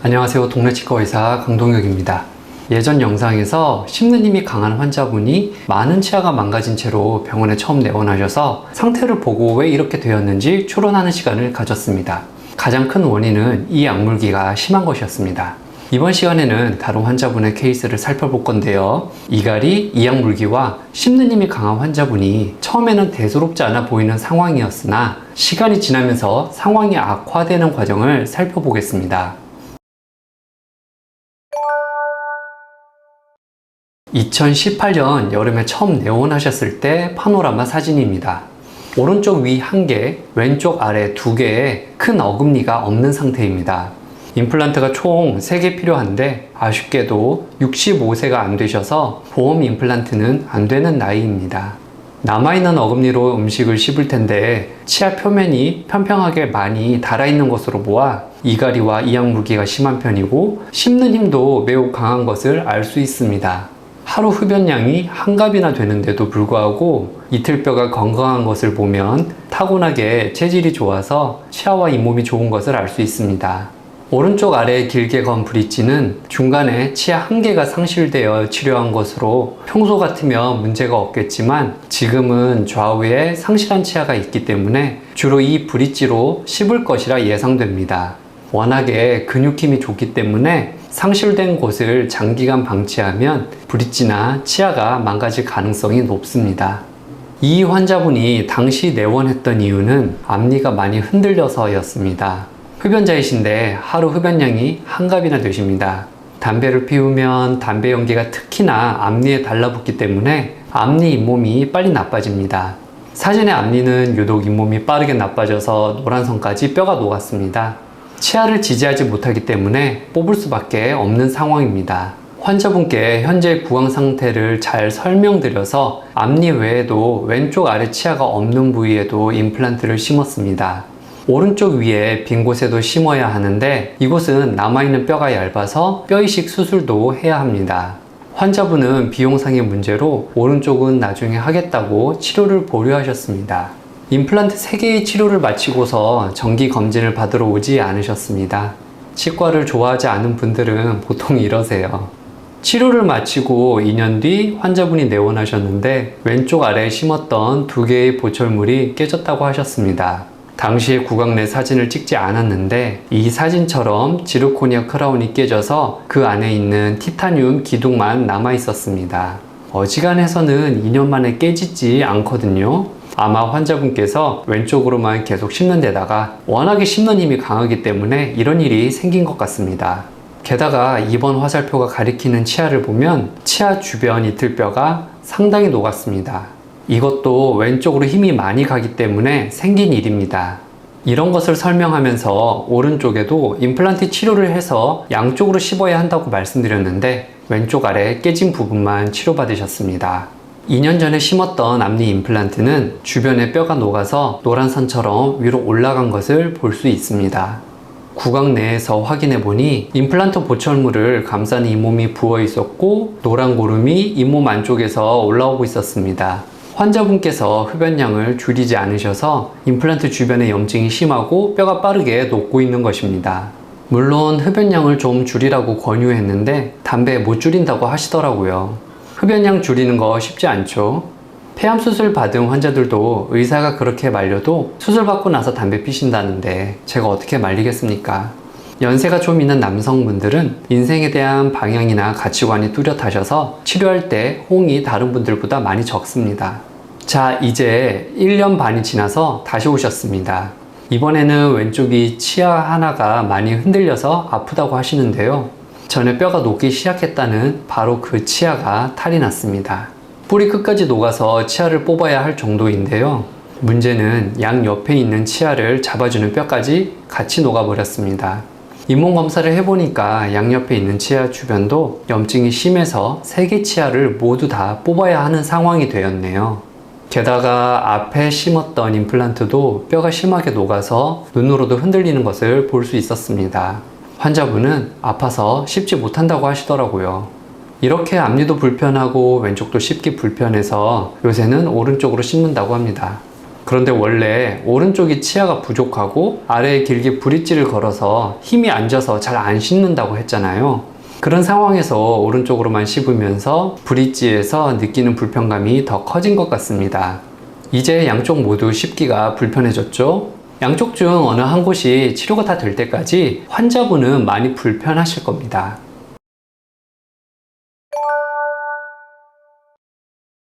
안녕하세요. 동네 치과 의사 강동혁입니다. 예전 영상에서 힘이 강한 환자분이 많은 치아가 망가진 채로 병원에 처음 내원하셔서 상태를 보고 왜 이렇게 되었는지 추론하는 시간을 가졌습니다. 가장 큰 원인은 이 약물기가 심한 것이었습니다. 이번 시간에는 다른 환자분의 케이스를 살펴볼 건데요. 이갈이 이약물기와 힘이 강한 환자분이 처음에는 대수롭지 않아 보이는 상황이었으나 시간이 지나면서 상황이 악화되는 과정을 살펴보겠습니다. 2018년 여름에 처음 내원하셨을 때 파노라마 사진입니다. 오른쪽 위한 개, 왼쪽 아래 두 개의 큰 어금니가 없는 상태입니다. 임플란트가 총 3개 필요한데 아쉽게도 65세가 안 되셔서 보험 임플란트는 안 되는 나이입니다. 남아있는 어금니로 음식을 씹을 텐데 치아 표면이 평평하게 많이 달아있는 것으로 보아 이갈이와 이약 물기가 심한 편이고 씹는 힘도 매우 강한 것을 알 수 있습니다. 하루 흡연량이 한 갑이나 되는데도 불구하고 이틀뼈가 건강한 것을 보면 타고나게 체질이 좋아서 치아와 잇몸이 좋은 것을 알 수 있습니다. 오른쪽 아래에 길게 건 브릿지는 중간에 치아 한 개가 상실되어 치료한 것으로 평소 같으면 문제가 없겠지만 지금은 좌우에 상실한 치아가 있기 때문에 주로 이 브릿지로 씹을 것이라 예상됩니다. 워낙에 근육 힘이 좋기 때문에 상실된 곳을 장기간 방치하면 브릿지나 치아가 망가질 가능성이 높습니다. 이 환자분이 당시 내원했던 이유는 앞니가 많이 흔들려서였습니다. 흡연자이신데 하루 흡연량이 한 갑이나 되십니다. 담배를 피우면 담배 연기가 특히나 앞니에 달라붙기 때문에 앞니 잇몸이 빨리 나빠집니다. 사진의 앞니는 유독 잇몸이 빠르게 나빠져서 노란선까지 뼈가 녹았습니다. 치아를 지지하지 못하기 때문에 뽑을 수밖에 없는 상황입니다. 환자분께 현재 구강 상태를 잘 설명드려서 앞니 외에도 왼쪽 아래 치아가 없는 부위에도 임플란트를 심었습니다. 오른쪽 위에 빈 곳에도 심어야 하는데 이곳은 남아있는 뼈가 얇아서 뼈이식 수술도 해야 합니다. 환자분은 비용상의 문제로 오른쪽은 나중에 하겠다고 치료를 보류하셨습니다. 임플란트 3개의 치료를 마치고서 정기 검진을 받으러 오지 않으셨습니다. 치과를 좋아하지 않은 분들은 보통 이러세요. 치료를 마치고 2년 뒤 환자분이 내원하셨는데 왼쪽 아래에 심었던 두 개의 보철물이 깨졌다고 하셨습니다. 당시에 구강 내 사진을 찍지 않았는데 이 사진처럼 지르코니아 크라운이 깨져서 그 안에 있는 티타늄 기둥만 남아 있었습니다. 어지간해서는 2년 만에 깨지지 않거든요. 아마 환자분께서 왼쪽으로만 계속 씹는 데다가 워낙에 씹는 힘이 강하기 때문에 이런 일이 생긴 것 같습니다. 게다가 이번 화살표가 가리키는 치아를 보면 치아 주변 이틀뼈가 상당히 녹았습니다. 이것도 왼쪽으로 힘이 많이 가기 때문에 생긴 일입니다. 이런 것을 설명하면서 오른쪽에도 임플란트 치료를 해서 양쪽으로 씹어야 한다고 말씀드렸는데 왼쪽 아래 깨진 부분만 치료받으셨습니다. 2년 전에 심었던 앞니 임플란트는 주변에 뼈가 녹아서 노란 선처럼 위로 올라간 것을 볼 수 있습니다. 구강 내에서 확인해 보니 임플란트 보철물을 감싸는 잇몸이 부어 있었고 노란 고름이 잇몸 안쪽에서 올라오고 있었습니다. 환자분께서 흡연량을 줄이지 않으셔서 임플란트 주변에 염증이 심하고 뼈가 빠르게 녹고 있는 것입니다. 물론 흡연량을 좀 줄이라고 권유했는데 담배 못 줄인다고 하시더라고요. 흡연량 줄이는 거 쉽지 않죠. 폐암 수술 받은 환자들도 의사가 그렇게 말려도 수술 받고 나서 담배 피신다는데 제가 어떻게 말리겠습니까? 연세가 좀 있는 남성분들은 인생에 대한 방향이나 가치관이 뚜렷하셔서 치료할 때 호응이 다른 분들보다 많이 적습니다. 자, 이제 1년 반이 지나서 다시 오셨습니다. 이번에는 왼쪽이 치아 하나가 많이 흔들려서 아프다고 하시는데요. 전에 뼈가 녹기 시작했다는 바로 그 치아가 탈이 났습니다. 뿌리 끝까지 녹아서 치아를 뽑아야 할 정도인데요. 문제는 양 옆에 있는 치아를 잡아주는 뼈까지 같이 녹아버렸습니다. 잇몸 검사를 해보니까 양옆에 있는 치아 주변도 염증이 심해서 세 개 치아를 모두 다 뽑아야 하는 상황이 되었네요. 게다가 앞에 심었던 임플란트도 뼈가 심하게 녹아서 눈으로도 흔들리는 것을 볼 수 있었습니다. 환자분은 아파서 씹지 못한다고 하시더라고요. 이렇게 앞니도 불편하고 왼쪽도 씹기 불편해서 요새는 오른쪽으로 씹는다고 합니다. 그런데 원래 오른쪽이 치아가 부족하고 아래에 길게 브릿지를 걸어서 힘이 안 져서 잘안 씻는다고 했잖아요. 그런 상황에서 오른쪽으로만 씹으면서 브릿지에서 느끼는 불편감이 더 커진 것 같습니다. 이제 양쪽 모두 씹기가 불편해졌죠? 양쪽 중 어느 한 곳이 치료가 다 될 때까지 환자분은 많이 불편하실 겁니다.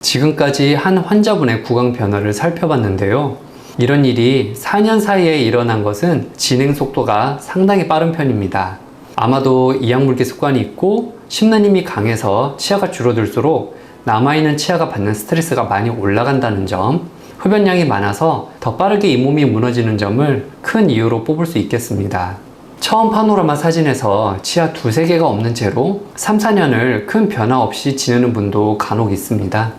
지금까지 한 환자분의 구강 변화를 살펴봤는데요. 이런 일이 4년 사이에 일어난 것은 진행 속도가 상당히 빠른 편입니다. 아마도 이약물기 습관이 있고 씹는 힘이 강해서 치아가 줄어들수록 남아있는 치아가 받는 스트레스가 많이 올라간다는 점, 흡연량이 많아서 더 빠르게 잇몸이 무너지는 점을 큰 이유로 뽑을 수 있겠습니다. 처음 파노라마 사진에서 치아 두세 개가 없는 채로 3, 4년을 큰 변화 없이 지내는 분도 간혹 있습니다.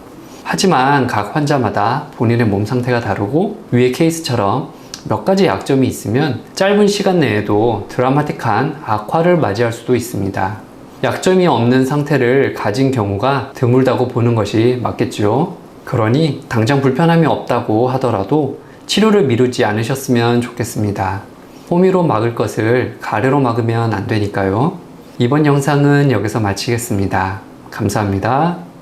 하지만 각 환자마다 본인의 몸 상태가 다르고 위의 케이스처럼 몇 가지 약점이 있으면 짧은 시간 내에도 드라마틱한 악화를 맞이할 수도 있습니다. 약점이 없는 상태를 가진 경우가 드물다고 보는 것이 맞겠죠. 그러니 당장 불편함이 없다고 하더라도 치료를 미루지 않으셨으면 좋겠습니다. 호미로 막을 것을 가래로 막으면 안 되니까요. 이번 영상은 여기서 마치겠습니다. 감사합니다.